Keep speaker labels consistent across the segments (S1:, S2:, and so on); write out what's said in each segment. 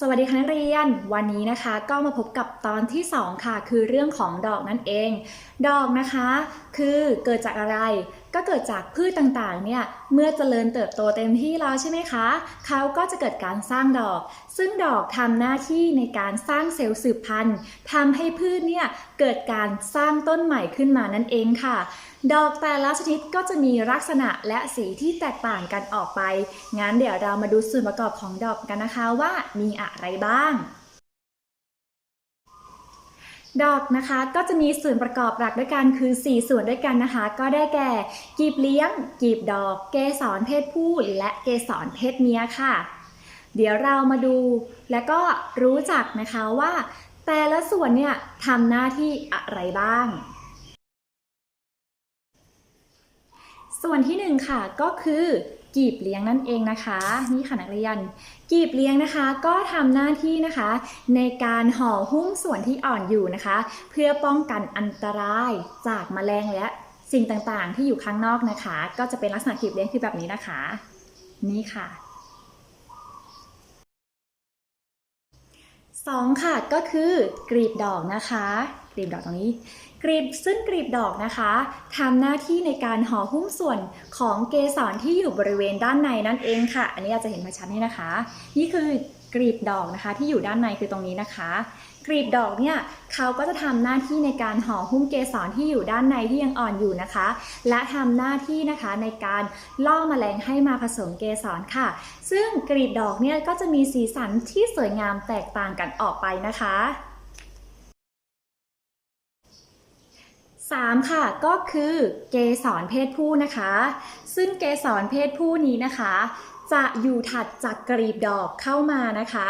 S1: สวัสดีค่ะนักเรียน วันนี้นะคะก็มาพบกับตอนที่ 2 ค่ะ คือเรื่องของดอกนั่นเอง ดอกนะคะ คือเกิดจากอะไรก็เกิดจากพืชต่างๆ เนี่ย เมื่อเจริญเติบโตเต็มที่แล้วใช่ไหมคะ เขาก็จะเกิดการสร้างดอก ซึ่งดอกทำหน้าที่ในการสร้างเซลล์สืบพันธุ์ทำให้พืชเนี่ยเกิดการสร้างต้นใหม่ขึ้นมานั่นเองค่ะ ดอกแต่ละชนิดก็จะมีลักษณะและสีที่แตกต่างกันออกไป งั้นเดี๋ยวเรามาดูส่วนประกอบของดอกกันนะคะว่ามีอะไรบ้าง ดอกนะคะก็จะมีส่วนประกอบหลักด้วยกันคือ 4 ส่วนด้วยกันนะคะ ก็ได้แก่ กีบเลี้ยง กีบดอก เกสรเพศผู้ และเกสรเพศเมียค่ะ เดี๋ยวเรามาดู และก็รู้จักนะคะว่า แต่ละส่วนเนี่ยทำหน้าที่อะไรบ้าง ส่วนที่หนึ่งค่ะก็คือกีบเลี้ยงนั่นเองนะคะนี่ค่ะนักเรียน กีบเลี้ยงนะคะก็ทำหน้าที่นะคะ ในการห่อหุ้มส่วนที่อ่อนอยู่นะคะ เพื่อป้องกันอันตรายจากแมลงและสิ่งต่างๆ ที่อยู่ข้างนอกนะคะ ก็จะเป็นลักษณะกีบเลี้ยงคือแบบนี้นะคะ นี่ค่ะสองค่ะก็คือกรีบดอกนะคะ กรีบดอกตรงนี้กรีบซึ่งกรีบดอกนะคะทำหน้าที่ในการห่อหุ้มส่วนของเกสรที่อยู่บริเวณด้านในนั่นเองค่ะ อันนี้อาจจะเห็นมาชัดนี่นะคะ นี่คือกรีบดอกนะคะที่อยู่ด้านในคือตรงนี้นะคะกรีบดอกเนี่ยเขาก็จะทำหน้าที่ในการห่อหุ้มเกสรที่อยู่ด้านในที่ยังอ่อนอยู่นะคะ และทำหน้าที่นะคะในการล่อแมลงให้มาผสมเกสรค่ะ ซึ่งกรีบดอกเนี่ยก็จะมีสีสันที่สวยงามแตกต่างกันออกไปนะคะ 3 ค่ะก็คือเกสรเพศผู้นะคะ ซึ่งเกสรเพศผู้นี้นะคะ จะอยู่ถัดจากกรีบดอกเข้ามานะคะ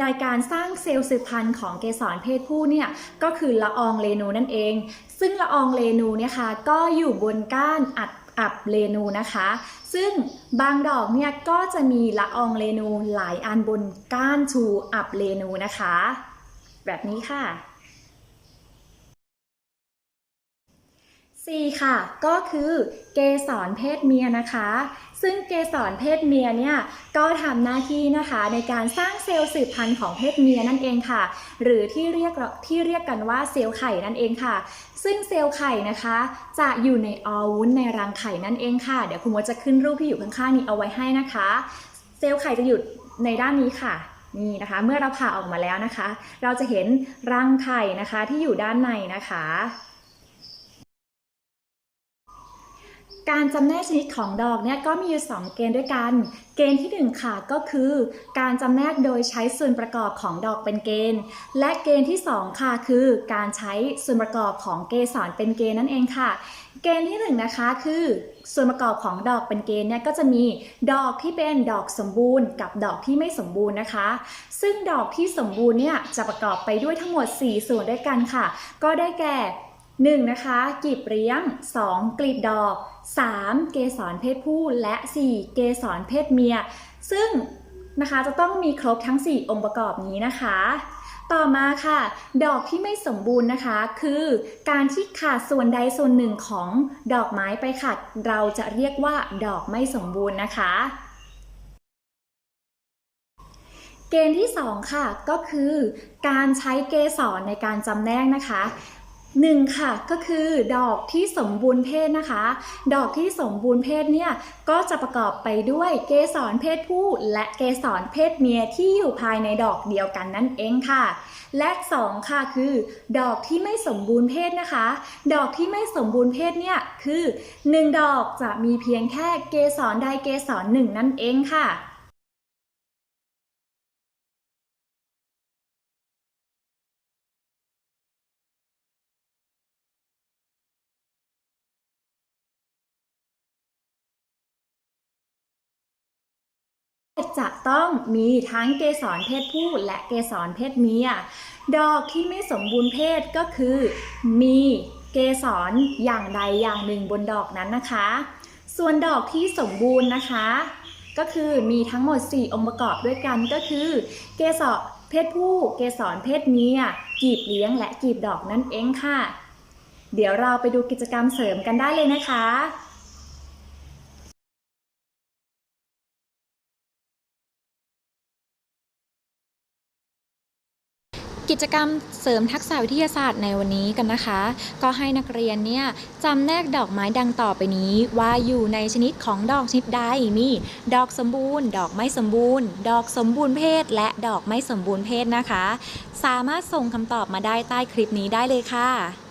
S1: ในการสร้างเซลล์สืบพันธุ์ของเกสรเพศผู้เนี่ยก็คือละอองเรนูนั่นเอง ซึ่งละอองเรนูเนี่ยค่ะก็อยู่บนก้านอัดอับเรนูนะคะ ซึ่งบางดอกเนี่ยก็จะมีละอองเรนูหลายอันบนก้านชูอับเรนูนะคะ แบบนี้ค่ะ 4 ค่ะ ก็คือเกสรเพศเมียนะคะ ซึ่งเกสรเพศเมียเนี่ยก็ทำหน้าที่นะคะในการสร้างเซลล์สืบพันธุ์ของเพศเมียนั่นเองค่ะ หรือที่เรียกที่เรียกกันว่าเซลล์ไข่นั่นเองค่ะ ซึ่งเซลล์ไข่นะคะ จะอยู่ในอวุ้นในรังไข่นั่นเองค่ะ เดี๋ยวคุณมดจะขึ้นรูปที่อยู่ข้างๆนี้เอาไว้ให้นะคะ เซลล์ไข่จะอยู่ในด้านนี้ค่ะนี่นะคะเมื่อเราผ่าออกมาแล้วนะคะ เราจะเห็นรังไข่นะคะที่อยู่ด้านในนะคะ การจำแนกชนิดของดอกเนี่ยก็มีอยู่ 2 เกณฑ์ด้วยกัน เกณฑ์ที่ 1 ค่ะก็คือ การจำแนกโดยใช้ส่วนประกอบของดอกเป็นเกณฑ์ และเกณฑ์ที่ 2 ค่ะคือการใช้ส่วนประกอบของเกสรเป็นเกณฑ์นั่นเองค่ะ เกณฑ์ที่ 1 นะคะคือส่วนประกอบของดอกเป็นเกณฑ์เนี่ยก็จะมีดอกที่เป็นดอกสมบูรณ์ กับดอกที่ไม่สมบูรณ์นะคะ ซึ่งดอกที่สมบูรณ์เนี่ยจะประกอบไปด้วยทั้งหมด 4 ส่วนด้วยกันค่ะ ก็ได้แก่ 1. นะคะกลีบเลี้ยง 2. กลีบดอก 3. เกสรเพศผู้ และ 4. เกสรเพศเมีย ซึ่งนะคะจะต้องมีครบทั้ง 4 องค์ประกอบนี้นะคะ ต่อมาค่ะ ดอกที่ไม่สมบูรณ์นะคะ คือการที่ขาดส่วนใดส่วนหนึ่งของดอกไม้ไปค่ะเราจะเรียกว่าดอกไม่สมบูรณ์นะคะเกณฑ์ที่ 2 ค่ะก็คือ การใช้เกสรในการจำแนกนะคะ หนึ่งค่ะก็คือดอกที่สมบูรณ์เพศนะคะ ดอกที่สมบูรณ์เพศเนี่ยก็จะประกอบไปด้วยเกสรเพศผู้และเกสรเพศเมียที่อยู่ภายในดอกเดียวกันนั่นเองค่ะ และสองค่ะคือ ดอกที่ไม่สมบูรณ์เพศนะคะ ดอกที่ไม่สมบูรณ์เพศเนี่ยคือหนึ่งดอกจะมีเพียงแค่เกสรใดเกสรหนึ่งนั่นเองค่ะ จะต้องมีทั้งเกสรเพศผู้และเกสรเพศเมีย ดอกที่ไม่สมบูรณ์เพศก็คือ มีเกสรอย่างใดอย่างหนึ่งบนดอกนั้นนะคะ ส่วนดอกที่สมบูรณ์นะคะ ก็คือมีทั้งหมด 4 องค์ประกอบด้วยกันก็คือ เกสรเพศผู้ เกสรเพศเมียกีบเลี้ยงและกีบดอกนั่นเองค่ะ เดี๋ยวเราไปดูกิจกรรมเสริมกันได้เลยนะคะ
S2: กิจกรรมเสริมทักษะวิทยาศาสตร์ในวันนี้กันนะคะ ก็ให้นักเรียนเนี่ยจำแนกดอกไม้ดังต่อไปนี้ ว่าอยู่ในชนิดของดอกชนิดใดมี ดอกสมบูรณ์ ดอกไม่สมบูรณ์ ดอกสมบูรณ์เพศ และดอกไม่สมบูรณ์เพศนะคะ สามารถส่งคำตอบมาได้ใต้คลิปนี้ได้เลยค่ะ